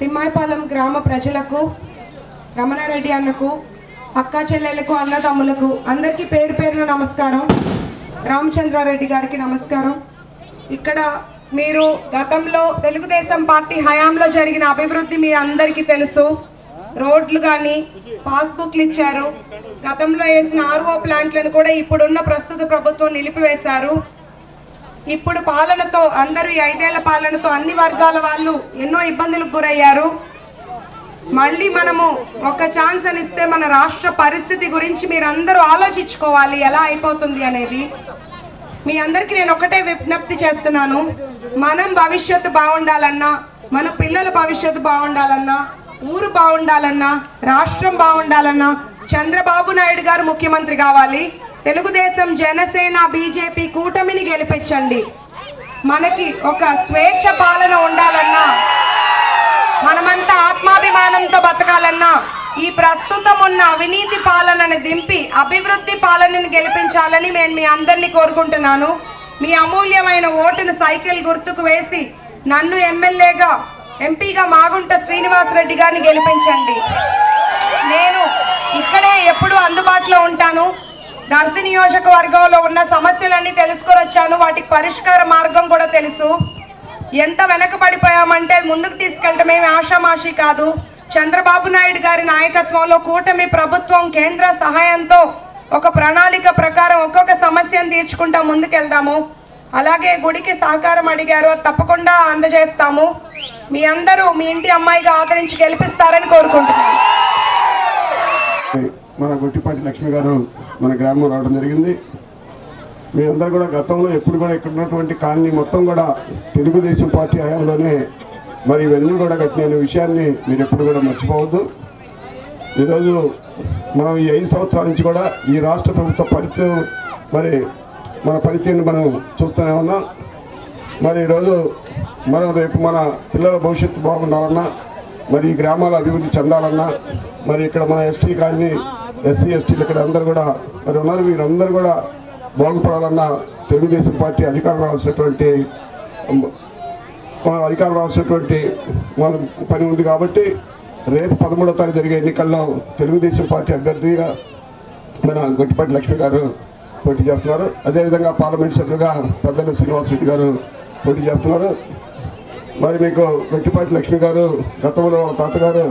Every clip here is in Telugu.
తిమ్మాయిపాలెం గ్రామ ప్రజలకు రమణారెడ్డి అన్నకు అక్క చెల్లెలకు అన్నదమ్ములకు అందరికీ పేరు పేరున నమస్కారం. రామచంద్రారెడ్డి గారికి నమస్కారం. ఇక్కడ మీరు గతంలో తెలుగుదేశం పార్టీ హయాంలో జరిగిన అభివృద్ధి మీ అందరికీ తెలుసు. రోడ్లు కానీ పాస్బుక్లు ఇచ్చారు. గతంలో వేసిన ఆర్ఓ ప్లాంట్లను కూడా ఇప్పుడున్న ప్రస్తుత ప్రభుత్వం నిలిపివేశారు. ఇప్పుడు పాలనతో అందరూ ఈ ఐదేళ్ళ పాలనతో అన్ని వర్గాల వాళ్ళు ఎన్నో ఇబ్బందులకు గురయ్యారు. మళ్ళీ మనము ఒక ఛాన్స్ అని ఇస్తే మన రాష్ట్ర పరిస్థితి గురించి మీరందరూ ఆలోచించుకోవాలి ఎలా అయిపోతుంది అనేది. మీ అందరికీ నేను ఒకటే విజ్ఞప్తి చేస్తున్నాను. మనం భవిష్యత్తు బాగుండాలన్నా మన పిల్లల భవిష్యత్తు బాగుండాలన్నా ఊరు బాగుండాలన్నా రాష్ట్రం బాగుండాలన్నా చంద్రబాబు నాయుడు గారు ముఖ్యమంత్రి కావాలి. తెలుగుదేశం జనసేన బీజేపీ కూటమిని గెలిపించండి. మనకి ఒక స్వేచ్ఛ పాలన ఉండాలన్నా మనమంతా ఆత్మాభిమానంతో బతకాలన్నా ఈ ప్రస్తుతం ఉన్న అవినీతి పాలనను దింపి అభివృద్ధి పాలనని గెలిపించాలని నేను మీ అందరినీ కోరుకుంటున్నాను. మీ అమూల్యమైన ఓటును సైకిల్ గుర్తుకు వేసి నన్ను ఎమ్మెల్యేగా ఎంపీగా మాగుంట శ్రీనివాసరెడ్డి గారిని గెలిపించండి. నేను ఇక్కడే ఎప్పుడూ అందుబాటులో ఉంటాను. దర్శి నియోజకవర్గంలో ఉన్న సమస్యలన్నీ తెలుసుకొని వచ్చాను. వాటికి పరిష్కార మార్గం కూడా తెలుసు. ఎంత వెనకబడిపోయామంటే ముందుకు తీసుకెళ్ళటం ఏమి ఆషామాషి కాదు. చంద్రబాబు నాయుడు గారి నాయకత్వంలో కూటమి ప్రభుత్వం కేంద్ర సహాయంతో ఒక ప్రణాళిక ప్రకారం ఒక్కొక్క సమస్యను తీర్చుకుంటా ముందుకెళ్దాము. అలాగే గుడికి సహకారం అడిగారు. అది తప్పకుండా అందజేస్తాము. మీ అందరూ మీ ఇంటి అమ్మాయిగా ఆదరించి గెలిపిస్తారని కోరుకుంటున్నాను. మన గుట్టిపాటి లక్ష్మి గారు మన గ్రామం రావడం జరిగింది. మీ అందరూ కూడా గతంలో ఎప్పుడు కూడా ఇక్కడ ఉన్నటువంటి కాలనీ మొత్తం కూడా తెలుగుదేశం పార్టీ హయాంలోనే మరి ఇవన్నీ కూడా కట్టిన విషయాన్ని మీరు ఎప్పుడు కూడా మర్చిపోవద్దు. ఈరోజు మనం ఈ ఐదు సంవత్సరాల నుంచి కూడా ఈ రాష్ట్ర ప్రభుత్వ పరిచయం మరి మన పరిచయాన్ని మనం చూస్తూనే ఉన్నాం. మరి ఈరోజు మనం రేపు మన పిల్లల భవిష్యత్తు బాగుండాలన్నా మరి ఈ గ్రామాల అభివృద్ధి చెందాలన్నా మరి ఇక్కడ మన ఎస్టీ కాలనీ ఎస్సీ ఎస్టీలు ఇక్కడ అందరూ కూడా మరి ఉన్నారు వీరందరూ కూడా బాగుపడాలన్న తెలుగుదేశం పార్టీ అధికారం రావాల్సినటువంటి అధికారం రావాల్సినటువంటి మన పని ఉంది కాబట్టి రేపు పదమూడో తారీఖు జరిగే ఎన్నికల్లో తెలుగుదేశం పార్టీ అభ్యర్థిగా మన గొట్టిపాటి లక్ష్మి గారు పోటీ చేస్తున్నారు. అదేవిధంగా పార్లమెంట్ సభ్యులుగా పెద్దలు శ్రీనివాసరెడ్డి గారు పోటీ చేస్తున్నారు. మరి మీకు గొట్టిపాటి లక్ష్మి గారు గతంలో తాతగారు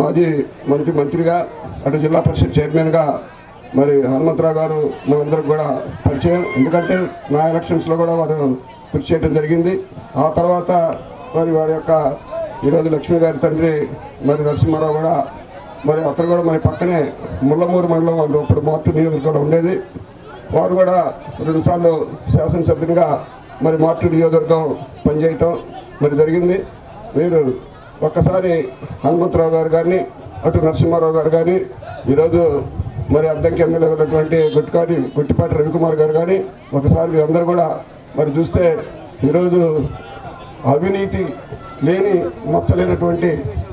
మాజీ మంత్రి మంత్రిగా అటు జిల్లా పరిషత్ చైర్మన్గా మరి హనుమంతరావు గారు మనందరికి కూడా పరిచయం. ఎందుకంటే నా ఎలక్షన్స్లో కూడా వారు కృషి చేయడం జరిగింది. ఆ తర్వాత మరి వారి యొక్క ఈరోజు లక్ష్మి గారి తండ్రి మరి నరసింహారావు కూడా మరి అతను కూడా మరి పక్కనే ముళ్ళమూరు మండలం వాళ్ళు ఇప్పుడు మార్టు నియోజకవర్గం ఉండేది. వారు కూడా రెండుసార్లు శాసనసభ్యునిగా మరి మార్టు నియోజకవర్గం పనిచేయటం మరి జరిగింది. మీరు ఒక్కసారి హనుమంతరావు గారు కానీ అటు నరసింహారావు గారు కానీ ఈరోజు మరి అద్దంకి ఎమ్మెల్యే ఉన్నటువంటి గుట్టిపాటి గుట్టిపాటి రవికుమార్ గారు కానీ ఒకసారి మీరందరూ కూడా మరి చూస్తే ఈరోజు అవినీతి లేని మచ్చలేనటువంటి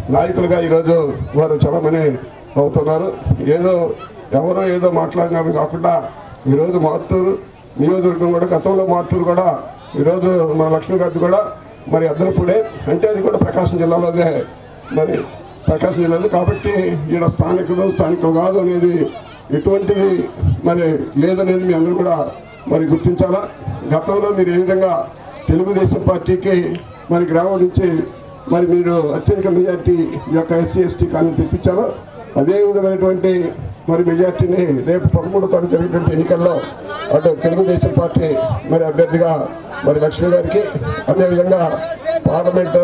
నాయకులుగా ఈరోజు వారు చలమని అవుతున్నారు. ఏదో ఎవరో ఏదో మాట్లాడినారు కాకుండా ఈరోజు మార్టూరు నియోజకవర్గం కూడా గతంలో మార్టూరు కూడా ఈరోజు మన లక్ష్మీ గారి కూడా మరి అద్దరపుడే అంటే అది కూడా ప్రకాశం జిల్లాలోదే మరి ప్రకాశం జిల్లాలో కాబట్టి ఈడ స్థానికులు స్థానికు కాదు అనేది ఎటువంటిది మరి లేదనేది మీ అందరూ కూడా మరి గుర్తించాలా? గతంలో మీరు ఏ విధంగా తెలుగుదేశం పార్టీకి మరి గ్రామం నుంచి మరి మీరు అత్యధిక మెజార్టీ యొక్క ఎస్సీ ఎస్టీ కానీ తెప్పించారో అదే విధమైనటువంటి మరి మెజార్టీని రేపు పదమూడో తారీఖు జరిగినటువంటి ఎన్నికల్లో అటు తెలుగుదేశం పార్టీ మరి అభ్యర్థిగా మరి లక్ష్మి గారికి అదేవిధంగా పార్లమెంట్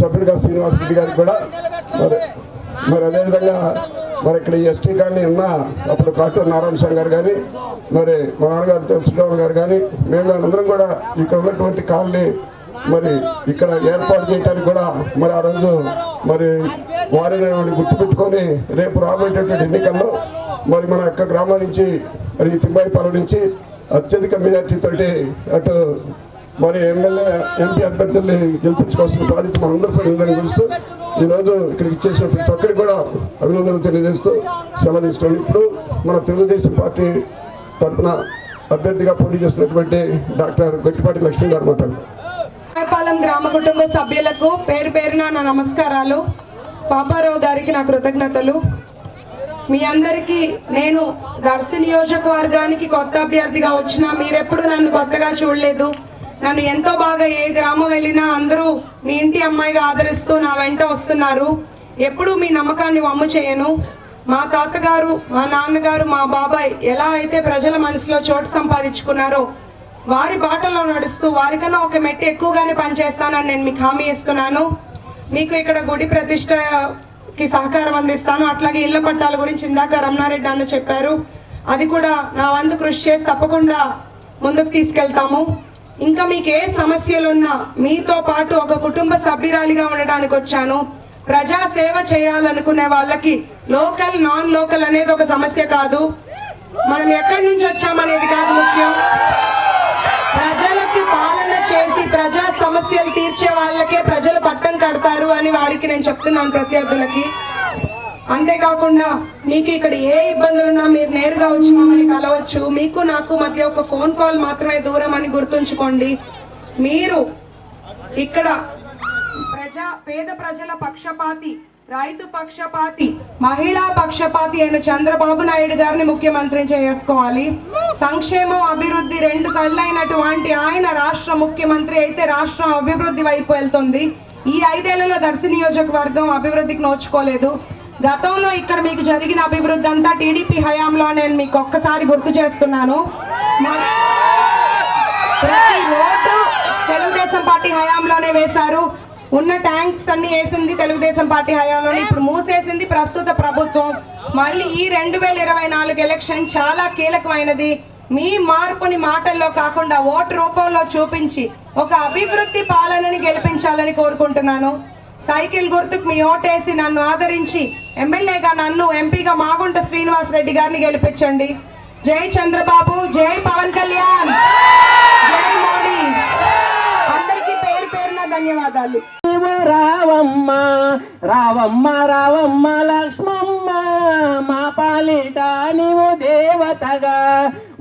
సభ్యుడిగా శ్రీనివాస్ రెడ్డి గారికి కూడా మరి మరి అదేవిధంగా మరి ఇక్కడ ఈ ఎస్టీ కానీ ఉన్న అప్పుడు కాటూరు నారాయణ స్వామి గారు కానీ మరి మా నాన్నగారు శ్రీరామ్ గారు కానీ మేము అందరం కూడా ఇక్కడ ఉన్నటువంటి కాలనీ మరి ఇక్కడ ఏర్పాటు చేయడానికి కూడా మరి ఆ రోజు మరి వారిని గుర్తుపెట్టుకొని రేపు రాబోయేటటువంటి ఎన్నికల్లో మరి మన యొక్క గ్రామం నుంచి మరి ఈ తిమ్మాయిపాలెం నుంచి అత్యధిక మెజార్టీతోటి అటు మరి ఎమ్మెల్యే ఎంపీ అభ్యర్థుల్ని గెలిపించుకోవాల్సిన బాధ్యత మనందరిపై ఉందని తెలుస్తూ ఈరోజు ఇక్కడికి ఇచ్చేసిన ప్రతి ఒక్కరికి కూడా అభినందనలు తెలియజేస్తూ సెలవు తీసుకోండి ఇప్పుడు మన తెలుగుదేశం పార్టీ తరఫున అభ్యర్థిగా పోటీ చేస్తున్నటువంటి డాక్టర్ గట్టిపాటి లక్ష్మీ గారు మాట్లాడుతున్నారు మొత్తం గ్రామ కుటుంబ సభ్యులకు పేరు పేరున నా నమస్కారాలు. పాపారావు గారికి నా కృతజ్ఞతలు. మీ అందరికీ నేను దర్శి నియోజకవర్గానికి కొత్త అభ్యర్థిగా వచ్చిన మీరెప్పుడు నన్ను కొత్తగా చూడలేదు. నన్ను ఎంతో బాగా ఏ గ్రామం వెళ్ళినా అందరూ మీ ఇంటి అమ్మాయిగా ఆదరిస్తూ నా వెంట వస్తున్నారు. ఎప్పుడూ మీ నమ్మకాన్ని వమ్ము చేయను. మా తాతగారు మా నాన్నగారు మా బాబాయ్ ఎలా అయితే ప్రజల మనసులో చోటు సంపాదించుకున్నారో వారి బాటలో నడుస్తూ వారికన్నా ఒక మెట్టి ఎక్కువగానే పనిచేస్తానని నేను మీకు హామీ ఇస్తున్నాను. మీకు ఇక్కడ గుడి ప్రతిష్టకి సహకారం అందిస్తాను. అట్లాగే ఇళ్ళ పట్టాల గురించి ఇందాక రమణారెడ్డి అన్న చెప్పారు. అది కూడా నా వంతు కృషి చేసి తప్పకుండా ముందుకు తీసుకెళ్తాము. ఇంకా మీకు ఏ సమస్యలున్నా మీతో పాటు ఒక కుటుంబ సభ్యురాలిగా ఉండడానికి వచ్చాను. ప్రజా సేవ చేయాలనుకునే వాళ్ళకి లోకల్ నాన్ లోకల్ అనేది ఒక సమస్య కాదు. మనం ఎక్కడి నుంచి వచ్చామనేది కాదు ముఖ్యం. చేసి ప్రజా సమస్యలు తీర్చే వాళ్ళకే ప్రజలు పట్టం కడతారు అని వారికి నేను చెప్తున్నాను ప్రత్యర్థులకి. అంతేకాకుండా మీకు ఇక్కడ ఏ ఇబ్బందులున్నా మీరు నేరుగా వచ్చి మమ్మల్ని కలవచ్చు. మీకు నాకు మధ్య ఒక ఫోన్ కాల్ మాత్రమే దూరం అని గుర్తుంచుకోండి. మీరు ఇక్కడ ప్రజా పేద ప్రజల పక్షపాతి రైతు పక్షపాతి మహిళా పక్షపాతి అయిన చంద్రబాబు నాయుడు గారిని ముఖ్యమంత్రి చేసుకోవాలి. సంక్షేమం అభివృద్ధి రెండు కళ్ళైనటువంటి ఆయన రాష్ట్ర ముఖ్యమంత్రి అయితే రాష్ట్రం అభివృద్ధి వైపు వెళ్తుంది. ఈ ఐదేళ్ళలో దర్శి నియోజకవర్గం అభివృద్ధికి నోచుకోలేదు. గతంలో ఇక్కడ మీకు జరిగిన అభివృద్ధి అంతా టీడీపీ హయాంలో నేను మీకు ఒక్కసారి గుర్తు చేస్తున్నాను. ప్రతి రోడ్డు తెలుగుదేశం పార్టీ హయాంలోనే వేశారు. ఉన్న ట్యాంక్స్ అన్ని వేసింది తెలుగుదేశం పార్టీ హయాంలో ఇప్పుడు మూసేసింది ప్రస్తుత ప్రభుత్వం. మళ్ళీ ఈ రెండు వేల ఇరవై నాలుగు ఎలక్షన్ చాలా కీలకమైనది. మీ మార్పుని మాటల్లో కాకుండా ఓటు రూపంలో చూపించి ఒక అభివృద్ధి పాలనని గెలిపించాలని కోరుకుంటున్నాను. సైకిల్ గుర్తుకు మీ ఓటేసి నన్ను ఆదరించి ఎమ్మెల్యేగా నన్ను ఎంపీగా మాగుంట శ్రీనివాస్ రెడ్డి గారిని గెలిపించండి. జై చంద్రబాబు జై పవన్ కళ్యాణ్. జై మోడీ. అందరికీ పేరు పేరున ధన్యవాదాలు. నువ్వు రావమ్మ రావమ్మ రావమ్మ లక్ష్మమ్మ మా పాలిట నీవు దేవతగా.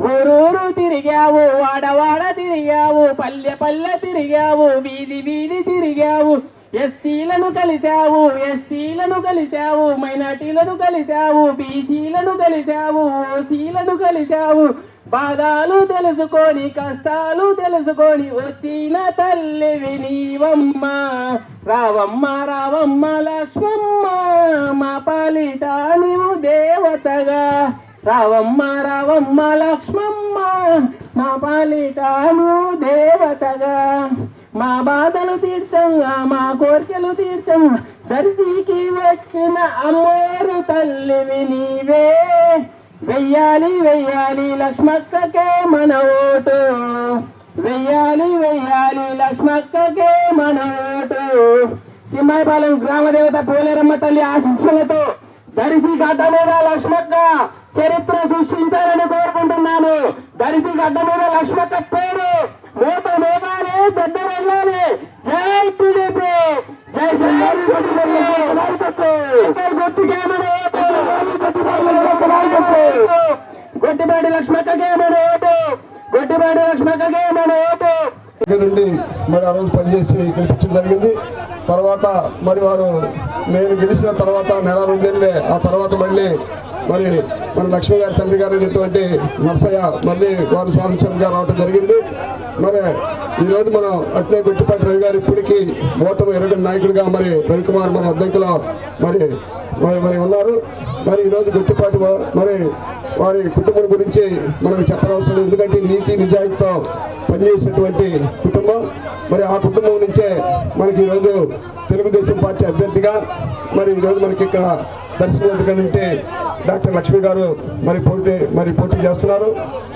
ఊరూరు తిరిగావు వాడవాడ తిరిగావు పల్లె పల్లె తిరిగావు వీధి వీధి తిరిగావు. ఎస్సీలను కలిశావు ఎస్టీలను కలిశావు మైనార్టీలను కలిశావు బీసీలను కలిశావు ఓసీలను కలిశావు. బాధాలు తెలుసుకొని కష్టాలు తెలుసుకొని వచ్చిన తల్లివి వినీవమ్మ రావమ్మ రావమ్మ లక్ష్మమ్మ మా పాలిట నీవు దేవతగా. రావమ్మ రావమ్మ లక్ష్మమ్మ మా పాలిట నువ్వు దేవతగా. మా బాధలు తీర్చంగా మా కోరికలు తీర్చంగా దర్శికి వచ్చిన అమ్మోరు తల్లివి నీవే. వెయ్యాలి వెయ్యాలి లక్ష్మక్కకే మన ఓటు వెయ్యాలి వెయ్యాలి లక్ష్మక్కకే మన ఓటు తిమ్మాయిపాలెం గ్రామదేవత పోలేరమ్మ తల్లి ఆశీస్సులతో దరిసి గడ్డ మీద లక్ష్మక్క చరిత్ర సృష్టించాలని కోరుకుంటున్నాను దరిసి గడ్డ మీద లక్ష్మక్క పేరు మూత మోగాలి పెద్ద వెళ్ళాలి జై టీడీపీ జై జిల్లాలు గొట్టిపాటి లక్ష్మక్కకే మన ఓటు గొట్టిపాటి లక్ష్మక్కకే మన ఓటు దగ్గర నుండి మరి ఆ రోజు పనిచేసి గెలిపించడం జరిగింది. తర్వాత మరి వారు నేను గెలిచిన తర్వాత నెల రెండేళ్ళే ఆ తర్వాత మళ్ళీ మరి మన లక్ష్మి గారి తండ్రి గారు అయినటువంటి నర్సయ్య మళ్ళీ వారు శాసనసభ్యుగా రావడం జరిగింది. మరి ఈరోజు మనం అట్లే గుట్టిపాటి రవి గారు ఇప్పటికీ ఓటమి ఎరగ నాయకుడిగా మరి రవికుమార్ మన అద్దెంకులో మరి మరి మరి ఉన్నారు. మరి ఈరోజు గుట్టిపాటి మరి వారి కుటుంబం గురించి మనకు చెప్పనవసరం ఎందుకంటే నీతి నిజాయితీతో పనిచేసేటువంటి కుటుంబం. మరి ఆ కుటుంబం నుంచే మనకి ఈరోజు తెలుగుదేశం పార్టీ అభ్యర్థిగా మరి ఈరోజు మనకి ఇక్కడ దర్శనం నుండి డాక్టర్ లక్ష్మి గారు మరి పోటీ మరి పోటీ చేస్తున్నారు.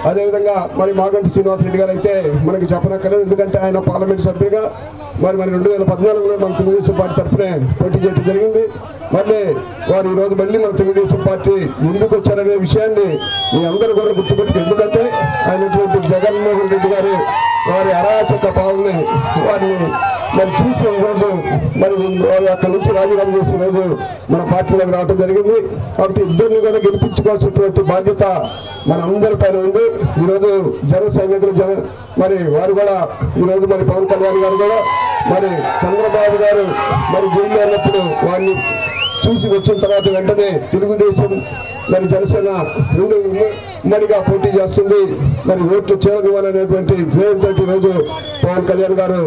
అదేవిధంగా మరి మాగంటి శ్రీనివాసరెడ్డి గారు అయితే మనకి చెప్పనక్కర్లేదు ఎందుకంటే ఆయన పార్లమెంట్ సభ్యుడిగా. మరి మరి రెండు వేల పద్నాలుగులో మన తెలుగుదేశం పార్టీ తరఫునే పోటీ చేయడం జరిగింది. మళ్ళీ వారు ఈరోజు మళ్ళీ మన తెలుగుదేశం పార్టీ ముందుకు వచ్చారనే విషయాన్ని మీ అందరూ కూడా గుర్తుపెట్టి ఎందుకంటే ఆయనటువంటి జగన్మోహన్ రెడ్డి గారు వారి అరాచక పాలన వారిని మరి చూసి ఈరోజు మరి వారు అక్కడి నుంచి రాజీనామా చేసిన రోజు మన పార్టీలోకి రావడం జరిగింది. కాబట్టి ఇద్దరిని కూడా గెలిపించుకోవాల్సినటువంటి బాధ్యత మన అందరి పైన ఉంది. ఈరోజు జన సైనికులు జన మరి వారు కూడా ఈరోజు మరి పవన్ కళ్యాణ్ గారు కూడా మరి చంద్రబాబు గారు మరి జైల్లో ఉన్నప్పుడు వారిని చూసి వచ్చిన తర్వాత వెంటనే తెలుగుదేశం మరి జనసేన రెండు ఉమ్మ- ఉమ్మడిగా పోటీ చేస్తుంది. మరి ఓట్లు చేరనివ్వాలనేటువంటి ధ్యేయంతో ఈరోజు పవన్ కళ్యాణ్ గారు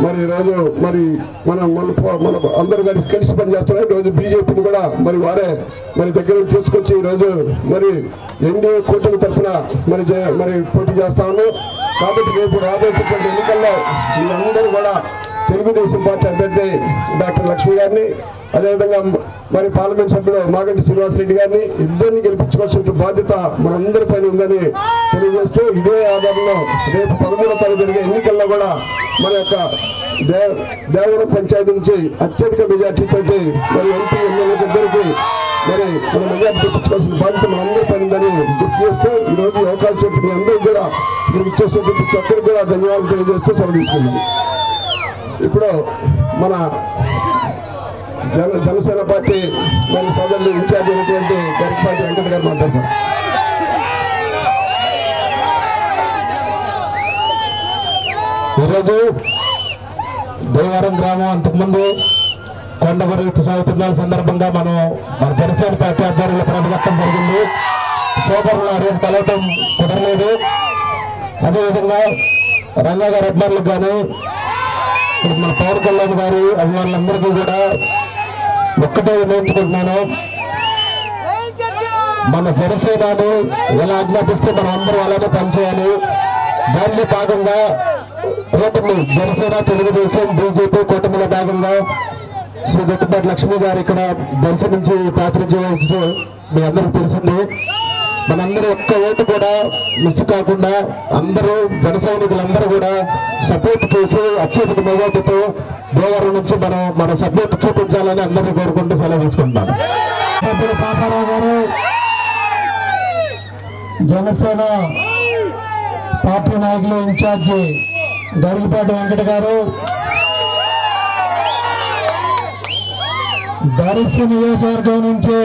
మరి ఈరోజు మరి మనం మన మన అందరూ కలిసి కలిసి పనిచేస్తున్నారు. ఈరోజు బీజేపీని కూడా మరి వారే మరి దగ్గర తీసుకొచ్చి ఈరోజు మరి ఎన్డీఏ కూటమి తరఫున మరి జయ- మరి పోటీ చేస్తా ఉన్నాం కాబట్టి రేపు రాబోయేటువంటి ఎన్నికల్లో వీళ్ళందరూ కూడా తెలుగుదేశం పార్టీ అభ్యర్థి డాక్టర్ లక్ష్మి గారిని అదేవిధంగా మరి పార్లమెంట్ సభ్యుడు మాగంటి శ్రీనివాసరెడ్డి గారిని ఇద్దరిని గెలిపించుకోవాల్సిన బాధ్యత మనందరి పైన ఉందని తెలియజేస్తూ ఇదే ఆధారంలో రేపు పదమూడవ తారీఖు జరిగే ఎన్నికల్లో కూడా మన యొక్క దేవ దేవరం పంచాయతీ నుంచి అత్యధిక మెజార్టీతో మరి ఎంపీ ఎమ్మెల్యేల ఇద్దరికి మరి మన మెజార్టీ తెప్పించుకోవాల్సిన బాధ్యత మనందరి పైన ఉందని గుర్తు చేస్తూ ఈరోజు రోజు అవకాశం ఇచ్చిన మీ కూడా మీరు ఇచ్చేసినటువంటి ప్రతి ఒక్కరికి కూడా ధన్యవాదాలు తెలియజేస్తూ సెలవు తీసుకున్నాను ఇప్పుడు మన జన జనసేన పార్టీ మన సోదరులు ఇన్ఛార్జ్ అయినటువంటి గరికపాటి వెంకట గారు మాట్లాడతారు ఈరోజు దేవారం గ్రామం అంతకుముందు కొండవరి సాగుతున్న సందర్భంగా మనం మన జనసేన పార్టీ ఆధ్వర్యంలో ప్రకటన జరిగింది. సోదరులు ఆ రోజు కలవటం కుదరలేదు. అదేవిధంగా రంగా గారి అభిమానులకు కానీ ఇప్పుడు మన పవన్ కళ్యాణ్ గారి అభిమానులందరికీ కూడా ఒక్కటే వినియోగించుకుంటున్నాను మన జనసేనను ఎలా ఆజ్ఞాపిస్తే మనం అందరూ అలానే పనిచేయాలి. దానిలో భాగంగా రేపు జనసేన తెలుగుదేశం బీజేపీ కూటమిలో భాగంగా శ్రీ గట్టిపాటి లక్ష్మి గారు ఇక్కడ దర్శనించి ప్రాతినిధ్యం మీ అందరికీ తెలిసింది. మనందరూ ఒక్క ఓటు కూడా మిస్ కాకుండా అందరూ జన సైనికులందరూ కూడా సపోర్ట్ చేసి అత్యధిక మెజార్టీతో భోగవరం నుంచి మనం మన సపోర్ట్ చూపించాలని అందరినీ కోరుకుంటూ సెలవు తీసుకుంటాం పాపారావు గారు జనసేన పార్టీ నాయకులు ఇన్ఛార్జి గరుగుపాటి వెంకట గారు దర్శి నియోజకవర్గం నుంచి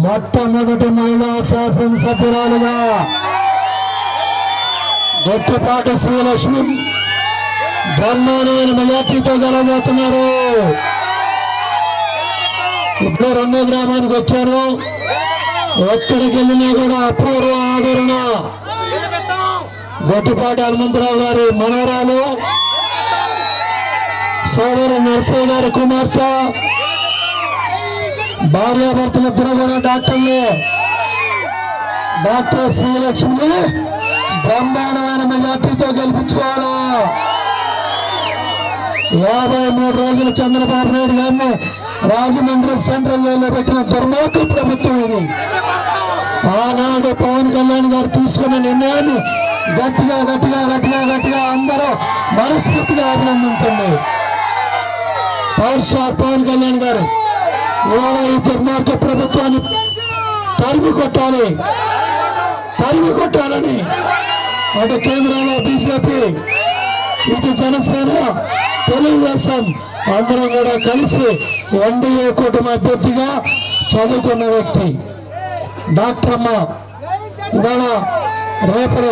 మొట్టమొదటి మహిళా శాసనసభ్యురాలుగా గట్టిపాటి శ్రీలక్ష్మి బ్రహ్మాండమైన మెజార్టీతో గెలవబోతున్నారు. ఇప్పుడు రెండో గ్రామానికి వచ్చారు ఎక్కడికి వెళ్ళినా కూడా అపూర్వ ఆదరణ. గొట్టిపాటి హనుమంతరావు గారి మనవరాలు సోదరు నరసింహ గారి కుమార్తె భార్యాభర్తలిద్దరూ కూడా డాక్టర్లు. డాక్టర్ శ్రీలక్ష్మి బ్రహ్మాండమైన మెజార్టీతో గెలిపించుకోవాలి. యాభై మూడు రోజులు చంద్రబాబు నాయుడు గారిని రాజమండ్రి సెంట్రల్ జైల్లో పెట్టిన దుర్మార్గ ప్రభుత్వం ఇది. ఆనాడు పవన్ కళ్యాణ్ గారు తీసుకున్న నిర్ణయాన్ని గట్టిగా గట్టిగా గట్టిగా గట్టిగా అందరూ మనస్ఫూర్తిగా అభినందించండి. పవర్ స్టార్ పవన్ కళ్యాణ్ గారు. ఇవాళ ఈ దుర్మార్గ ప్రభుత్వాన్ని తరిమి కొట్టాలి. తరిమి కొట్టాలని అటు కేంద్రంలో బీజేపీ ఇటు జనసేన తెలుగుదేశం అందరం కూడా కలిసి ఎన్డీఏ కూటమి అభ్యర్థిగా చదువుకున్న వ్యక్తి డాక్టర్ అమ్మ. ఇవాళ రేపు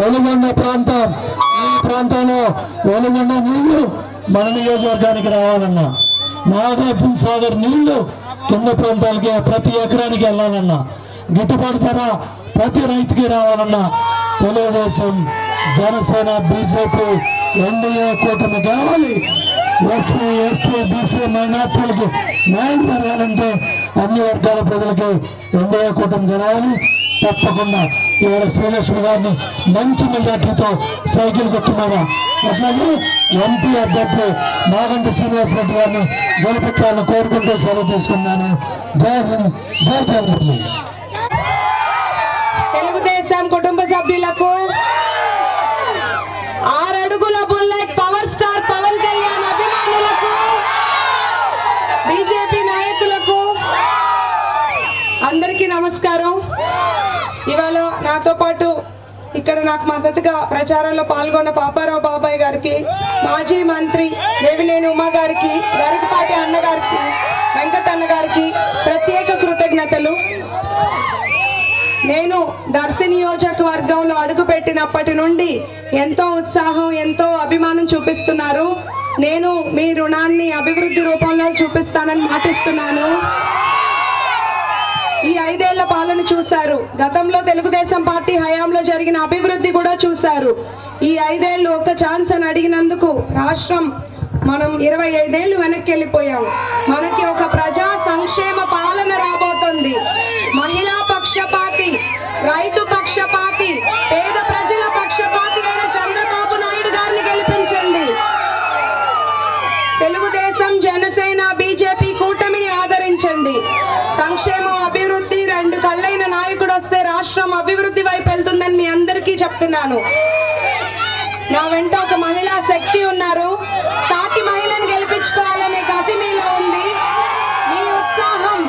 వెలుగొండ ప్రాంతం ఈ ప్రాంతంలో వెలుగొండ నీళ్ళు మన నియోజకవర్గానికి రావాలన్నా. నాగార్జున సాగర్ నీళ్ళు కింద ప్రాంతాలకి ప్రతి ఎకరానికి వెళ్ళాలన్నా. గిట్టుబాటు ధర ప్రతి రైతుకి రావాలన్నా తెలుగుదేశం జనసేన బీజేపీ ఎన్డీఏ కూటమి కావాలి. ఎస్సీ ఎస్టీ బీసీ మైనార్టీలకి న్యాయం జరగాలంటే అన్ని వర్గాల ప్రజలకి ఎన్డీఏ కూటమి జరగాలి. తప్పకుండా ఇవాళ శ్రీలక్ష్మి గారిని మంచి మెజార్టీతో సైకిల్ కొట్టున్నారా? అట్లాగే ఎంపీ అభ్యర్థి నాగంటి శ్రీనివాసరెడ్డి గారిని గెలిపించాలని కోరుకుంటూ సెలవు తీసుకున్నాను. జై హింద్ జై చంద్రబాబు తెలుగుదేశం కుటుంబ సభ్యులకు ఇక్కడ నాకు మద్దతుగా ప్రచారంలో పాల్గొన్న పాపారావు బాబాయ్ గారికి మాజీ మంత్రి దేవినేని ఉమా గారికి గరికపాటి అన్న గారికి వెంకటన్న గారికి ప్రత్యేక కృతజ్ఞతలు. నేను దర్శి నియోజకవర్గంలో అడుగుపెట్టినప్పటి నుండి ఎంతో ఉత్సాహం ఎంతో అభిమానం చూపిస్తున్నారు. నేను మీ రుణాన్ని అభివృద్ధి రూపంలో చూపిస్తానని మాటిస్తున్నాను. ఈ ఐదేళ్ళ పాలన చూశారు. గతంలో తెలుగుదేశం పార్టీ హయాంలో జరిగిన అభివృద్ధి కూడా చూశారు. ఈ ఐదేళ్ళు ఒక్క ఛాన్స్ అని అడిగినందుకు రాష్ట్రం మనం ఇరవై ఐదేళ్ళు వెనక్కి వెళ్ళిపోయాం. మనకి ఒక ప్రజా సంక్షేమ పాలన రాబోతుంది. మహిళా పక్షపాతి రైతు పక్షపాతి చెప్తున్నాను నా వెంట ఒక మహిళా శక్తి ఉన్నారు. సాటి మహిళను గెలిపించుకోవాలనే కసి మీలో ఉంది. మీ ఉత్సాహం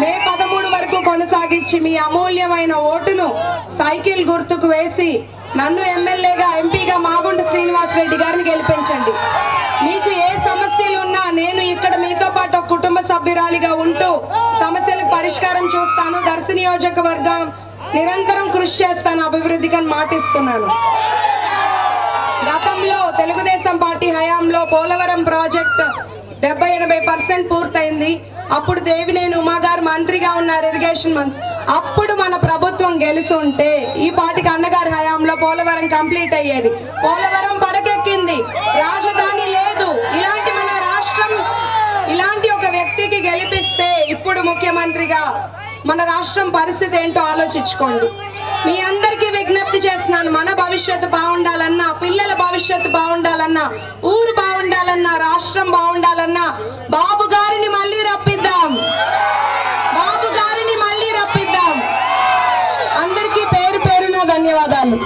మే పదమూడు వరకు కొనసాగించి మీ అమూల్యమైన ఓటును సైకిల్ గుర్తుకు వేసి నన్ను ఎమ్మెల్యేగా ఎంపీగా మాగుంట శ్రీనివాస్ రెడ్డి గారిని గెలిపించండి. మీకు ఏ సమస్యలు ఉన్నా నేను ఇక్కడ మీతో పాటు కుటుంబ సభ్యురాలిగా ఉంటూ సమస్యలకు పరిష్కారం చూస్తాను. దర్శ నియోజకవర్గం నిరంతరం కృషి చేస్తాను అభివృద్ధికి అని మాటిస్తున్నాను. గతంలో తెలుగుదేశం పార్టీ హయాంలో పోలవరం ప్రాజెక్ట్ డెబ్బై ఎనభై పర్సెంట్ పూర్తయింది. అప్పుడు దేవినేని ఉమాగారు మంత్రిగా ఉన్నారు ఇరిగేషన్ మంత్రి. అప్పుడు మన ప్రభుత్వం గెలిచి ఉంటే ఈ పార్టీకి అన్నగారి హయాంలో పోలవరం కంప్లీట్ అయ్యేది. పోలవరం పడకెక్కింది. రాజధాని లేదు. ఇలాంటి మన రాష్ట్రం ఇలాంటి ఒక వ్యక్తికి గెలిపిస్తే ఇప్పుడు ముఖ్యమంత్రిగా మన రాష్ట్రం పరిస్థితి ఏంటో ఆలోచించుకోండి. మీ అందరికీ విజ్ఞప్తి చేస్తున్నాను మన భవిష్యత్తు బాగుండాలన్నా పిల్లల భవిష్యత్తు బాగుండాలన్నా ఊరు బాగుండాలన్నా రాష్ట్రం బాగుండాలన్నా బాబు గారిని మళ్ళీ రప్పిద్దాం. బాబు గారిని మళ్ళీ రప్పిద్దాం. అందరికీ పేరు పేరున ధన్యవాదాలు.